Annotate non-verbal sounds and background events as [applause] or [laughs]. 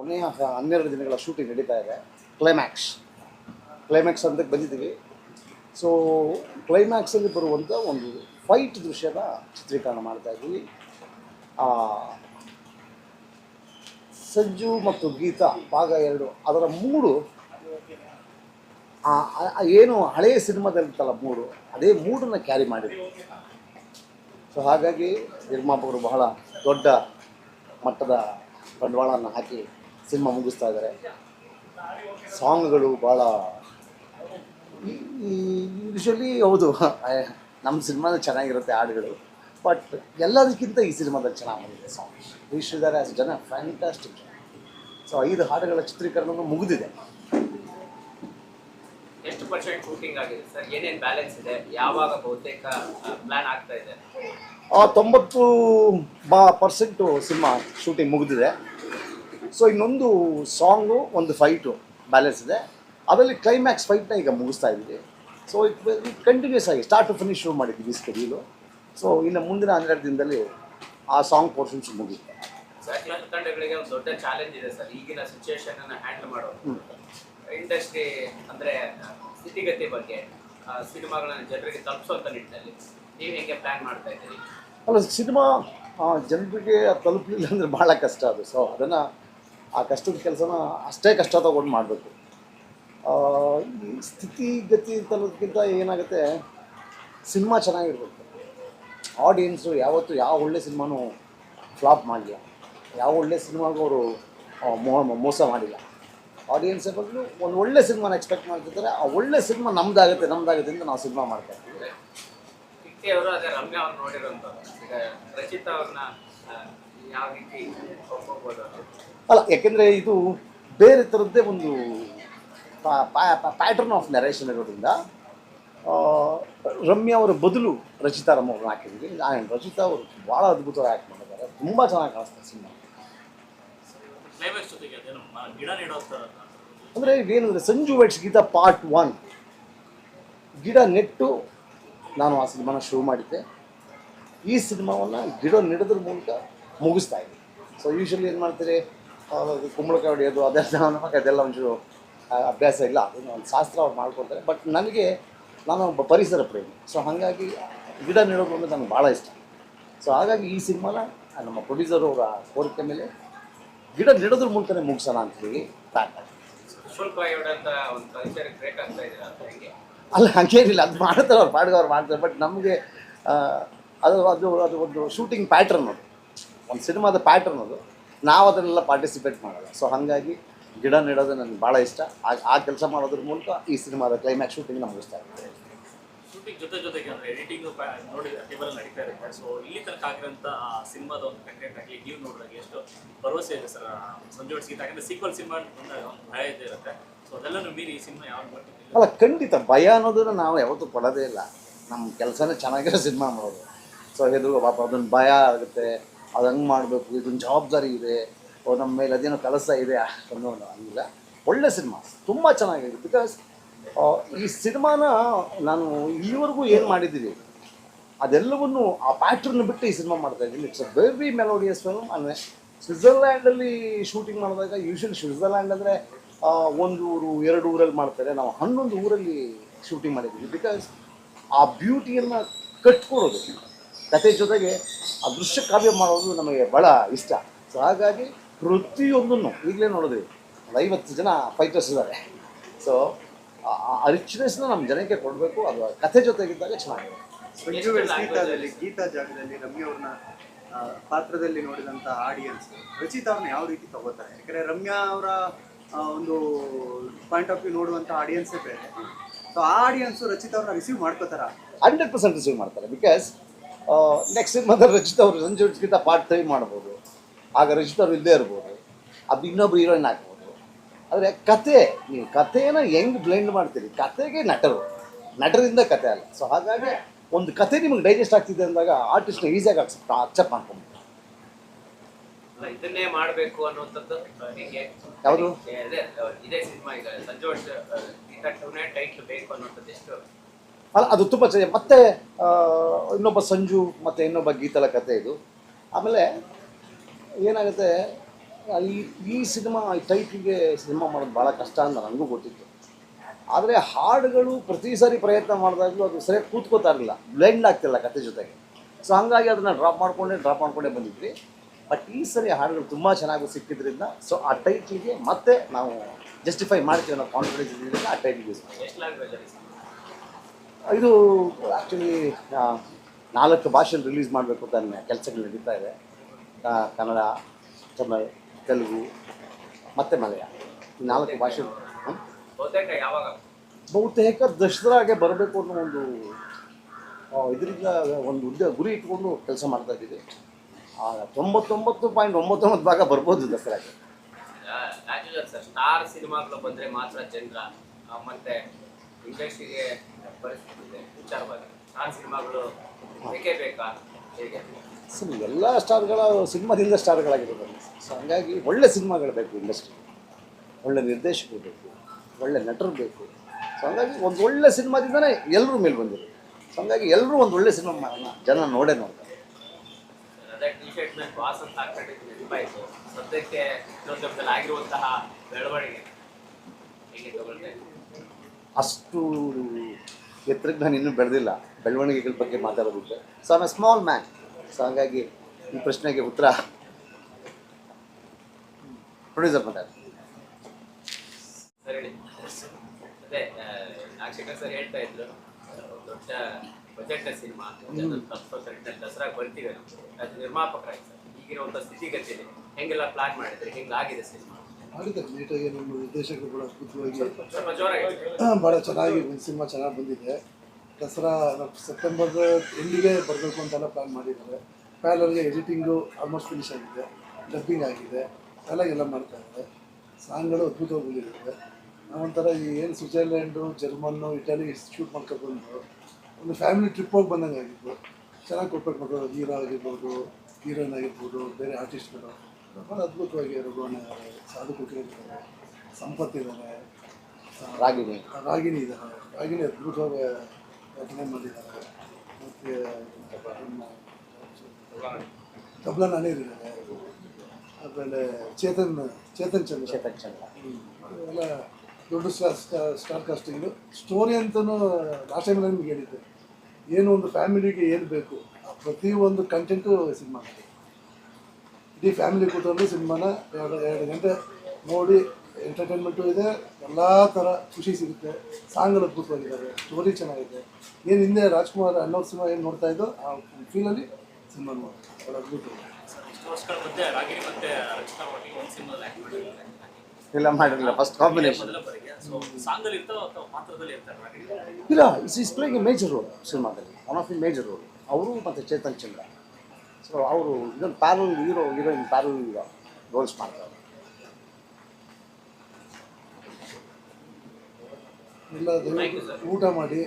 ಕೊನೆಯ ಹನ್ನೆರಡು ದಿನಗಳ ಶೂಟಿಂಗ್ ನಡೀತಾ ಇದೆ. ಕ್ಲೈಮ್ಯಾಕ್ಸ್ ಕ್ಲೈಮ್ಯಾಕ್ಸ್ ಅಂತ ಬಂದಿದ್ದೀವಿ. ಸೊ ಕ್ಲೈಮ್ಯಾಕ್ಸಲ್ಲಿ ಬರುವಂಥ ಒಂದು ಫೈಟ್ ದೃಶ್ಯದ ಚಿತ್ರೀಕರಣ ಮಾಡ್ತಾ ಇದ್ದೀವಿ. ಸಜ್ಜು ಸಂಜು ಮತ್ತು ಗೀತಾ ಭಾಗ ಎರಡು. ಅದರ ಮೂಡು ಏನು ಹಳೆಯ ಸಿನಿಮಾದಲ್ಲಿತ್ತಲ್ಲ ಮೂಡು, ಅದೇ ಮೂಡನ್ನು ಕ್ಯಾರಿ ಮಾಡಿದ್ರು ಸೊ ಹಾಗಾಗಿ ನಿರ್ಮಾಪಕರು ಬಹಳ ದೊಡ್ಡ ಮಟ್ಟದ ಬಂಡವಾಳವನ್ನು ಹಾಕಿ ಸಿನಿಮಾ ಮುಗಿಸ್ತಾ ಇದ್ದಾರೆ ಸಾಂಗ್ಗಳು ಭಾಳ ಯೂಶ್ವಲಿ ಹೌದು. [laughs] ನಮ್ಮ ಸಿನಿಮಾದ ಚೆನ್ನಾಗಿರುತ್ತೆ ಹಾಡುಗಳು. ಬಟ್ ಎಲ್ಲದಕ್ಕಿಂತ ಈ ಸಿನಿಮಾದಲ್ಲಿ ಚೆನ್ನಾಗಿ ಬಂದಿದೆ ಸಾಂಗ್ ವೀಕ್ಷಿಸಿದ್ದಾರೆ ಆಸ್ ಜನ ಫ್ಯಾಂಟಾಸ್ಟಿಕ್ ಸೊ ಐದು ಹಾಡುಗಳ ಚಿತ್ರೀಕರಣ ಮುಗಿದಿದೆ. ಎಷ್ಟು ಪರ್ಸೆಂಟ್ ಶೂಟಿಂಗ್ ಆಗಿದೆ ಸರ್? ಏನೇನು ಬ್ಯಾಲೆನ್ಸ್ ಇದೆ? ಯಾವಾಗ ಬಹುತೇಕ ಪ್ಲಾನ್ ಆಗ್ತಾ ಇದೆ? ತೊಂಬತ್ತು ಬಾ ಪರ್ಸೆಂಟು ಸಿನಿಮಾ ಶೂಟಿಂಗ್ ಮುಗಿದಿದೆ. ಸೊ ಇನ್ನೊಂದು ಸಾಂಗು ಒಂದು ಫೈಟು ಬ್ಯಾಲೆನ್ಸ್ ಇದೆ. ಅದರಲ್ಲಿ ಕ್ಲೈಮ್ಯಾಕ್ಸ್ ಫೈಟ್ನ ಈಗ ಮುಗಿಸ್ತಾ ಇದ್ದೀವಿ. ಸೊ ಇಟ್ ಕಂಟಿನ್ಯೂಸ್ ಆಗಿ ಸ್ಟಾರ್ಟ್ ಟು ಫಿನಿಶ್ ಶುರು ಮಾಡಿದ್ದೀವಿ ಸ್ಕೆಡ್ಯೂಲು ಸೊ ಇನ್ನು ಮುಂದಿನ ಹನ್ನೆರಡು ದಿನದಲ್ಲಿ ಆ ಸಾಂಗ್ ಪೋರ್ಷನ್ಸ್ ಮುಗಿಯುತ್ತೆ. ತಂಡಗಳಿಗೆ ಒಂದು ದೊಡ್ಡ ಚಾಲೆಂಜ್ ಇದೆ ಸರ್. ಈಗಿನ ಸಿಚುವೇಶನ್ ಅನ್ನು ಹ್ಯಾಂಡಲ್ ಮಾಡೋದು. ಇಂಡಸ್ಟ್ರಿ ಅಂದ್ರೆ ಆ, ಸ್ಥಿತಿಗತಿ ಬಗ್ಗೆ ಸಿನಿಮಾಗಳನ್ನು ಜನರಿಗೆ ತಲುಪಿಸುವಂತ ನಿಟ್ಟಿನಲ್ಲಿ ನೀವು ಹೇಗೆ ಪ್ಲಾನ್ ಮಾಡ್ತಾ ಇದ್ದೀರಿ? ಅಲ್ಲ ಸಿನಿಮಾ ಜನರಿಗೆ ತಲುಪಲಿಲ್ಲ ಅಂದರೆ ಭಾಳ ಕಷ್ಟ ಅದು. ಸೊ ಅದನ್ನು ಆ ಕಷ್ಟದ ಕೆಲಸನ ಅಷ್ಟೇ ಕಷ್ಟ ತಗೊಂಡು ಮಾಡಬೇಕು. ಈ ಸ್ಥಿತಿಗತಿ ತಲೋದಕ್ಕಿಂತ ಏನಾಗುತ್ತೆ, ಸಿನಿಮಾ ಚೆನ್ನಾಗಿರ್ಬೇಕು. ಆಡಿಯನ್ಸು ಯಾವತ್ತೂ ಯಾವ ಒಳ್ಳೆ ಸಿನಿಮಾನೂ ಫ್ಲಾಪ್ ಮಾಡಿಲ್ಲ. ಯಾವ ಒಳ್ಳೆ ಸಿನಿಮಾಗೂ ಅವರು ಮೋಸ ಮಾಡಿಲ್ಲ. ಆಡಿಯನ್ಸ್ ಬದಲು ಒಂದು ಒಳ್ಳೆ ಸಿನಿಮಾನ ಎಕ್ಸ್ಪೆಕ್ಟ್ ಮಾಡ್ತಿದ್ದಾರೆ ಆ ಒಳ್ಳೆ ಸಿನಿಮಾ ನಮ್ದಾಗುತ್ತೆ ನಮ್ದಾಗುತ್ತೆ ಅಂತ ನಾವು ಸಿನಿಮಾ ಮಾಡ್ತಾ ಇರ್ತೀವಿ. ರಚಿತಾ ಅವ್ರನ್ನ ಯಾವ ರೀತಿ ಅಲ್ಲ ಯಾಕೆಂದರೆ ಇದು ಬೇರೆ ಥರದ್ದೇ ಒಂದು ಪ್ಯಾಟರ್ನ್ ಆಫ್ ನರೇಷನ್ ಇರೋದ್ರಿಂದ ರಮ್ಯಾ ಅವರ ಬದಲು ರಚಿತಾ ರಮ್ಮ ಅವ್ರನ್ನ ಹಾಕಿದ್ವಿ. ಆ್ಯಂಡ್ ರಚಿತಾ ಅವರು ಭಾಳ ಅದ್ಭುತವಾಗಿ ಆ್ಯಕ್ಟ್ ಮಾಡಿದ್ದಾರೆ. ತುಂಬ ಚೆನ್ನಾಗಿ ಕಾಣಿಸ್ತಾರೆ ಸಿನಿಮಾ. ಅಂದರೆ ಏನಂದರೆ Sanju weds Geetha part one ಗಿಡ ನೆಟ್ಟು ನಾನು ಆ ಸಿನಿಮಾನ ಶುರು ಮಾಡಿದ್ದೆ. ಈ ಸಿನಿಮಾವನ್ನು ಗಿಡ ನೆಡೋದ್ರ ಮೂಲಕ ಮುಗಿಸ್ತಾ ಇದ್ದೆ ಸೊ ಯೂಶಲಿ ಏನು ಮಾಡ್ತೀರಿ? ಆ, ಕುಂಬಳಕಾಯಿ ಹೊಡೆಯೋದು ಅದೆಲ್ಲ [laughs] ನಮಗೆ ಅದೆಲ್ಲ ಒಂಚೂರು ಅಭ್ಯಾಸ ಇಲ್ಲ. ಅದನ್ನು ಒಂದು ಶಾಸ್ತ್ರ ಅವ್ರು ಮಾಡ್ಕೊಡ್ತಾರೆ. ಬಟ್ ನನಗೆ ನಾನು ಒಬ್ಬ ಪರಿಸರ ಪ್ರೇಮಿ. ಸೊ ಹಾಗಾಗಿ ಗಿಡ ನೆಡೋದು ಅಂದರೆ ನನಗೆ ಭಾಳ ಇಷ್ಟ. ಸೊ ಹಾಗಾಗಿ ಈ ಸಿನಿಮಾನ ನಮ್ಮ ಪ್ರೊಡ್ಯೂಸರ್ ಅವರ ಕೋರಿಕೆ ಮೇಲೆ ಗಿಡ ನೆಡೋದ್ರ ಮೂಲಕನೇ ಮುಗಿಸೋಣ ಅಂತ ಹೇಳಿ ಇದ್ದೀರಾ ಅಲ್ಲ ಹಂಗೇನಿಲ್ಲ. ಅದು ಮಾಡ್ತಾರೆ ಅವ್ರು ಪಾಡ್ಗೆ ಅವ್ರು ಮಾಡ್ತಾರೆ. ಬಟ್ ನಮಗೆ ಅದು ಅದು ಅದು ಒಂದು ಶೂಟಿಂಗ್ ಪ್ಯಾಟ್ರನ್ ಅದು. ಒಂದು ಸಿನಿಮಾದ ಪ್ಯಾಟ್ರನ್ ಅದು. ನಾವು ಅದನ್ನೆಲ್ಲ ಪಾರ್ಟಿಸಿಪೇಟ್ ಮಾಡಲ್ಲ. ಸೊ ಹಾಗಾಗಿ ಗಿಡ ನೆಡೋದು ನನಗೆ ಭಾಳ ಇಷ್ಟ. ಆ ಆ ಕೆಲಸ ಮಾಡೋದ್ರ ಮೂಲಕ ಈ ಸಿನಿಮಾದ ಕ್ಲೈಮ್ಯಾಕ್ಸ್ ಶೂಟಿಂಗ್ ಮುಗಿಸ್ತಾ ಇರ್ತೀವಿ ಶೂಟಿಂಗ್ ಜೊತೆ ಜೊತೆಗೆ ಅಂದರೆ ಎಡಿಟಿಂಗ್ ನೋಡಿ ಟೇಬಲ್ ನಡೀತಾ ಇರುತ್ತೆ. ಸೊ ಇಲ್ಲಿ ತನಕ ಆಗಿರೋಂಥ ಸಿನಿಮಾದ ಒಂದು ಕಂಟೆಂಟ್ ಆಗಲಿ ನೀವು ನೋಡಿದಾಗ ಎಷ್ಟು ಭರವಸೆ ಇದೆ ಸರ್? ಸಂಜೆ ಹೊಡ್ಸಿ ಯಾಕಂದರೆ ಸೀಕ್ವಲ್ ಸಿನಿಮಾ ಬಂದಾಗ ಒಂದು ಭಯ ಇದ್ದೇ ಇರುತ್ತೆ. ಸೊ ಅದೆಲ್ಲನೂ ಮೀರಿ ಈ ಸಿನಿಮಾ ಯಾವಾಗ ಬರ್ತಿದೆ? ಅಲ್ಲ ಖಂಡಿತ ಭಯ ಅನ್ನೋದನ್ನು ನಾವು ಯಾವತ್ತೂ ಪಡೋದೇ ಇಲ್ಲ. ನಮ್ಮ ಕೆಲಸನೇ ಚೆನ್ನಾಗಿರೋ ಸಿನಿಮಾ ಮಾಡೋದು ಸೊ ಇದು ಪಾಪ ಅದೊಂದು ಭಯ ಆಗುತ್ತೆ. ಅದು ಹಂಗೆ ಮಾಡಬೇಕು ಇದೊಂದು ಜವಾಬ್ದಾರಿ ಇದೆ ನಮ್ಮ ಮೇಲೆ ಅದೇನೋ ಕೆಲಸ ಇದೆ ಅನ್ನೋ ಹಂಗಿಲ್ಲ. ಒಳ್ಳೆ ಸಿನಿಮಾ, ತುಂಬ ಚೆನ್ನಾಗಿದೆ. ಬಿಕಾಸ್ ಈ ಸಿನಿಮಾನ ನಾನು ಇಲ್ಲಿವರೆಗೂ ಏನು ಮಾಡಿದ್ದೀವಿ ಅದೆಲ್ಲವನ್ನು ಆ ಪ್ಯಾಟ್ರನ್ ಬಿಟ್ಟು ಈ ಸಿನಿಮಾ ಮಾಡ್ತಾ ಇದ್ದೀನಿ. It's a very melodious film ಅಂದರೆ ಸ್ವಿಟ್ಜರ್ಲ್ಯಾಂಡಲ್ಲಿ ಶೂಟಿಂಗ್ ಮಾಡಿದಾಗ ಯೂಶಲಿ ಸ್ವಿಟ್ಜರ್ಲ್ಯಾಂಡ್ ಅಂದರೆ ಒಂದು ಊರು, ಎರಡು ಊರಲ್ಲಿ ಮಾಡ್ತಾರೆ. ನಾವು ಹನ್ನೊಂದು ಊರಲ್ಲಿ ಶೂಟಿಂಗ್ ಮಾಡಿದ್ದೀವಿ. ಬಿಕಾಸ್ ಆ ಬ್ಯೂಟಿಯನ್ನು ಕಟ್ಕೊಡೋದು. ಕತೆ ಜೊತೆಗೆ ಆ ದೃಶ್ಯ ಕಾವ್ಯ ಮಾಡೋದು ನಮಗೆ ಭಾಳ ಇಷ್ಟ. ಸೊ ಹಾಗಾಗಿ ಪ್ರತಿಯೊಂದನ್ನು ಈಗಲೇ ನೋಡಿದ್ವಿ. ಒಂದು ಐವತ್ತು ಜನ ಫೈಟರ್ಸ್ ಇದ್ದಾರೆ. ಸೊ ಆ ರಿಚ್ನೆಸ್ನ ನಮ್ಮ ಜನಕ್ಕೆ ಕೊಡಬೇಕು. ಅದು ಕಥೆ ಜೊತೆಗಿದ್ದಾಗ ಚೆನ್ನಾಗಿದೆ ಗೀತಾದಲ್ಲಿ ಗೀತಾ ಜಾಗದಲ್ಲಿ ರಮ್ಯಾ ಅವ್ರನ್ನ ಪಾತ್ರದಲ್ಲಿ ನೋಡಿದಂತ ಆಡಿಯನ್ಸ್ ರಚಿತಾ ಅವ್ರನ್ನ ಯಾವ ರೀತಿ ತಗೋತಾರೆ? ಯಾಕಂದ್ರೆ ರಮ್ಯಾ ಅವರ ಒಂದು ಪಾಯಿಂಟ್ ಆಫ್ ವ್ಯೂ ನೋಡುವಂತ ಆಡಿಯನ್ಸೇ ಬೇರೆ. ಸೊ ಆ ಆಡಿಯನ್ಸ್ ರಚಿತಾ ಅವ್ರನ್ನ ರಿಸೀವ್ ಮಾಡ್ಕೋತಾರ? ಹಂಡ್ರೆಡ್ ಪರ್ಸೆಂಟ್ ರಿಸೀವ್ ಮಾಡ್ತಾರೆ. ಬಿಕಾಸ್ ನೆಕ್ಸ್ಟ್ ಸಿನಿಮಾದಲ್ಲಿ ರಜಿತ ಅವರು ಸಂಜುಗಿಂತ ಪಾರ್ಟ್ ತ್ರೀ ಮಾಡ್ಬೋದು ಆಗ ರಚಿತಾ ಅವರು ಇಲ್ಲದೇ ಇರ್ಬೋದು ಅದು ಇನ್ನೊಬ್ರು ಹೀರೋಯಿನ್ ಆಗ್ಬೋದು ಆದರೆ ಕತೆ ನೀವು ಕಥೆನ ಹೆಂಗ್ ಬ್ಲೆಂಡ್ ಮಾಡ್ತೀರಿ ಕತೆಗೆ ನಟರು ನಟರಿಂದ ಕತೆ ಅಲ್ಲ ಸೊ ಹಾಗಾಗಿ ಒಂದು ಕತೆ ನಿಮ್ಗೆ ಡೈಜೆಸ್ಟ್ ಆಗ್ತಿದೆ ಅಂದಾಗ ಆರ್ಟಿಸ್ಟ್ನ ಈಸಿಯಾಗಿ ಅಕ್ಸೆಪ್ಟ್ ಅಕ್ಸೆಪ್ಟ್ ಮಾಡ್ಕೊಂಡು ಇದನ್ನೇ ಮಾಡಬೇಕು ಅನ್ನುವಂಥದ್ದು ಯಾವುದು? ಇದೇ ಸಿನಿಮಾ ಈಗ ಸಂಜೋಷ್ ಟೈಟ್ಲ್ ಬೇಕು ಅನ್ನುವಂಥದ್ದು ಎಷ್ಟು ಅಲ್ಲ, ಅದು ತುಂಬ ಚೆನ್ನಾಗಿ ಮತ್ತೆ ಇನ್ನೊಬ್ಬ ಸಂಜು ಮತ್ತು ಇನ್ನೊಬ್ಬ ಗೀತಲ ಕತೆ ಇದು. ಆಮೇಲೆ ಏನಾಗುತ್ತೆ, ಈ ಈ ಸಿನಿಮಾ, ಈ ಟೈಟ್ಲಿಗೆ ಸಿನಿಮಾ ಮಾಡೋದು ಭಾಳ ಕಷ್ಟ ಅಂತ ನನಗೂ ಗೊತ್ತಿತ್ತು. ಆದರೆ ಹಾಡುಗಳು ಪ್ರತಿ ಸಾರಿ ಪ್ರಯತ್ನ ಮಾಡಿದಾಗಲೂ ಅದು ಸರಿಯಾಗಿ ಕೂತ್ಕೋತಾ ಇರಲಿಲ್ಲ. ಬ್ಲೆಂಡ್ ಆಗ್ತಿಲ್ಲ ಕತೆ ಜೊತೆಗೆ. ಸೊ ಹಂಗಾಗಿ ಅದನ್ನು ಡ್ರಾಪ್ ಮಾಡಿಕೊಂಡೆ ಡ್ರಾಪ್ ಮಾಡ್ಕೊಂಡೇ ಬಂದಿದ್ವಿ. ಬಟ್ ಈ ಸರಿ ಹಾಡುಗಳು ತುಂಬ ಚೆನ್ನಾಗಿ ಸಿಕ್ಕಿದ್ರಿಂದ ಸೊ ಆ ಟೈಟ್ಲಿಗೆ ಮತ್ತೆ ನಾವು ಜಸ್ಟಿಫೈ ಮಾಡ್ತೀವಿ ಅನ್ನೋ ಕಾನ್ಫಿಡೆನ್ಸ್ ಇದ್ದಿದ್ದರಿಂದ ಆ ಟೈಟ್ಲಿಗೆ ಯೂಸ್ ಮಾಡ್ತೀವಿ. ಇದು ಆ್ಯಕ್ಚುಲಿ ನಾಲ್ಕು ಭಾಷೆಯಲ್ಲಿ ರಿಲೀಸ್ ಮಾಡಬೇಕು ಅಂತ ನನ್ನ ಕೆಲಸಗಳು ನಡೀತಾ ಇದೆ. ಕನ್ನಡ ತಮಿಳ್ ತೆಲುಗು ಮತ್ತು ಮಲಯಾಳ. ನಾಲ್ಕು ಭಾಷೆ? ಬಹುತೇಕ ದಸರಾಗೆ ಬರಬೇಕು ಅನ್ನೋ ಒಂದು ಇದರಿಂದ ಒಂದು ಉದ್ದ ಗುರಿ ಇಟ್ಕೊಂಡು ಕೆಲಸ ಮಾಡ್ತಾ ಇದ್ದೀವಿ. ತೊಂಬತ್ತೊಂಬತ್ತು ಪಾಯಿಂಟ್ ಒಂಬತ್ತೊಂಬತ್ತು ಭಾಗ ಬರ್ಬೋದು ದಸರಾಗೆ. ಸ್ಟಾರ್ ಸಿನಿಮಾಗಳು ಬಂದರೆ ಮಾತ್ರ ಚಂದ್ರ ಮತ್ತೆ ಇಂಡಸ್ಟ್ರಿಗೆ ಪರಿಸ್ಥಿತಿ ವಿಚಾರವಾಗಿ ಆ ಸಿನಿಮಾಗಳು ಬೇಕೇ ಬೇಕಾ? ಹೇಗೆ? ಸರ್ ಎಲ್ಲ ಸ್ಟಾರ್ಗಳ ಸಿನಿಮಾದಿಂದ ಸ್ಟಾರ್ಗಳಾಗಿರೋದು. ಸೊ ಹಂಗಾಗಿ ಒಳ್ಳೆ ಸಿನಿಮಾಗಳು ಬೇಕು ಇಂಡಸ್ಟ್ರಿ ಒಳ್ಳೆ ನಿರ್ದೇಶಕರು ಬೇಕು ಒಳ್ಳೆ ನಟರು ಬೇಕು. ಸೊ ಹಂಗಾಗಿ ಒಂದು ಒಳ್ಳೆ ಸಿನಿಮಾದಿಂದನೇ ಎಲ್ಲರೂ ಮೇಲೆ ಬಂದಿರು ಸೊ ಹಂಗಾಗಿ ಎಲ್ಲರೂ ಒಂದು ಒಳ್ಳೆ ಸಿನಿಮಾ ಮಾಡೋಣ. ಜನ ನೋಡೇ ನೋಡ್ತಾರೆ. ಸದ್ಯಕ್ಕೆ ಆಗಿರುವಂತಹ ಬೆಳವಣಿಗೆ. ಅಷ್ಟು ಎತ್ತರಕ್ಕೆ ನಾನು ಇನ್ನೂ ಬೆಳೆದಿಲ್ಲ. ಬೆಳವಣಿಗೆಗಳ ಬಗ್ಗೆ ಮಾತಾಡೋದಕ್ಕೆ. So am a small man so ಹಾಗಾಗಿ ಈ ಪ್ರಶ್ನೆಗೆ ಉತ್ತರ ಪ್ರೊಡ್ಯೂಸರ್ ಮಾತಾಡ ಸರಿ. ಸರ್ ಹೇಳ್ತಾ ಇದ್ರು ದೊಡ್ಡ ಬಜೆಟ್ ಸಿನಿಮಾ ದಸರಾಗೆ ಬರ್ತೀವಿ ನಿರ್ಮಾಪಕರಾಗಿ ಸರ್. ಈಗಿರುವಂಥ ಸ್ಥಿತಿಗತಿಯಲ್ಲಿ ಹೆಂಗೆಲ್ಲ ಪ್ಲಾನ್ ಮಾಡಿದ್ರೆ? ಹೆಂಗಾಗಿದೆ ಸಿನಿಮಾ? ಮಾಡಿದ್ದಾರೆ ನೀಟಾಗಿ ನಮ್ಮ ನಿರ್ದೇಶಕರು ಕೂಡ ಅದ್ಭುತವಾಗಿ ಭಾಳ ಚೆನ್ನಾಗಿ ಒಂದು ಸಿನಿಮಾ ಚೆನ್ನಾಗಿ ಬಂದಿದೆ. ದಸರಾ ಸೆಪ್ಟೆಂಬರ್ ಎಂಡಿಗೆ ಬರಬೇಕು ಅಂತೆಲ್ಲ ಪ್ಲ್ಯಾನ್ ಮಾಡಿದ್ದಾರೆ. ಪ್ಯಾಲರ್ಗೆ ಎಡಿಟಿಂಗು ಆಲ್ಮೋಸ್ಟ್ ಫಿನಿಶ್ ಆಗಿದೆ. ಡಬ್ಬಿಂಗ್ ಆಗಿದೆ. ಎಲ್ಲ ಎಲ್ಲ ಮಾಡ್ತಾ ಇದ್ದಾರೆ. ಸಾಂಗ್ಗಳು ಅದ್ಭುತವಾಗಿ ಬಂದಿದ್ದಾರೆ ನಾವೊಂಥರ ಈ ಏನು ಸ್ವಿಟ್ಜರ್ಲ್ಯಾಂಡು ಜರ್ಮನ್ನು ಇಟಲಿ ಶೂಟ್ ಮಾಡ್ಕೊಂಡು ಬಂದು ಒಂದು ಫ್ಯಾಮಿಲಿ ಟ್ರಿಪ್ ಹೋಗಿ ಬಂದಂಗೆ ಆಗಿತ್ತು. ಚೆನ್ನಾಗಿ ಕೊಟ್ಬಿಟ್ಟು ಮಕ್ಕಳು ಹೀರೋ ಆಗಿರ್ಬೋದು ಹೀರೋಯಿನ್ ಆಗಿರ್ಬೋದು ಬೇರೆ ಆರ್ಟಿಸ್ಟ್ಗಳು ಭಾಳ ಅದ್ಭುತವಾಗಿ ರಘುವಣ್ಣ ಸಾಧು ಇದ್ದಾರೆ ಸಂಪತ್ತಿದ್ದಾರೆ. ರಾಗಿಣಿ. ರಾಗಿಣಿ ಇದ್ದಾರೆ. ರಾಗಿಣಿ ಅದ್ಭುತವಾಗಿ ರಚನೆ ಮಾಡಿದ್ದಾರೆ. ಮತ್ತು ತಬ್ಲ ನಾನೇರಿದ್ದಾರೆ ಆಮೇಲೆ ಚೇತನ್ ಚೇತನ್ ಚಂದ್ರ. ಚೇತನ್ ಚಂದ್ರ. ಎಲ್ಲ ದೊಡ್ಡ ಸ್ಟಾರ್ ಸ್ಟಾರ್ ಕಾಸ್ಟಿಂಗು. ಸ್ಟೋರಿ ಅಂತಲೂ ಲಾಸ್ಟ್ ಟೈಮ್ ನಿಮ್ಗೆ ಹೇಳಿದ್ದೆ. ಏನು ಒಂದು ಫ್ಯಾಮಿಲಿಗೆ ಏನು ಬೇಕು ಆ ಪ್ರತಿಯೊಂದು ಕಂಟೆಂಟು ಸಿನಿಮಾ. ಇಡೀ ಫ್ಯಾಮಿಲಿ ಕೂತ್ಕೊಂಡು ಸಿನಿಮಾನ ಎರಡು ಎರಡು ಗಂಟೆ ನೋಡಿ ಎಂಟರ್ಟೈನ್ಮೆಂಟು ಇದೆ ಎಲ್ಲ ಥರ ಖುಷಿ ಸಿಗುತ್ತೆ. ಸಾಂಗ್ಗಳು ಕೂತ್ಕೊಂಡಿದ್ದಾರೆ ಸ್ಟೋರಿ ಚೆನ್ನಾಗಿದೆ. ಏನು ಹಿಂದೆ ರಾಜ್ಕುಮಾರ್ ಅನ್ನೋ ಸಿನಿಮಾ ಏನು ನೋಡ್ತಾ ಇದ್ದೋ ಆ ಫೀಲಲ್ಲಿ ಸಿನಿಮಾ ನೋಡಿ. ಅದ್ಭುತ. ಇಲ್ಲ ಮಾಡಿರಲಿಲ್ಲ ಫಸ್ಟ್ ಕಾಂಬಿನೇಷನ್ ಇಲ್ಲ is is playing a major role ಸಿನಿಮಾದಲ್ಲಿ. One of the major role ಅವರು ಮತ್ತು ಚೇತನ್ ಚಂದ್ರ. ಸೊ ಅವರು ಇದೊಂದು parallel hero heroine parallel roles ಮಾಡ್ತಾರೆ. ದಯವಿಟ್ಟು ಊಟ ಮಾಡಿ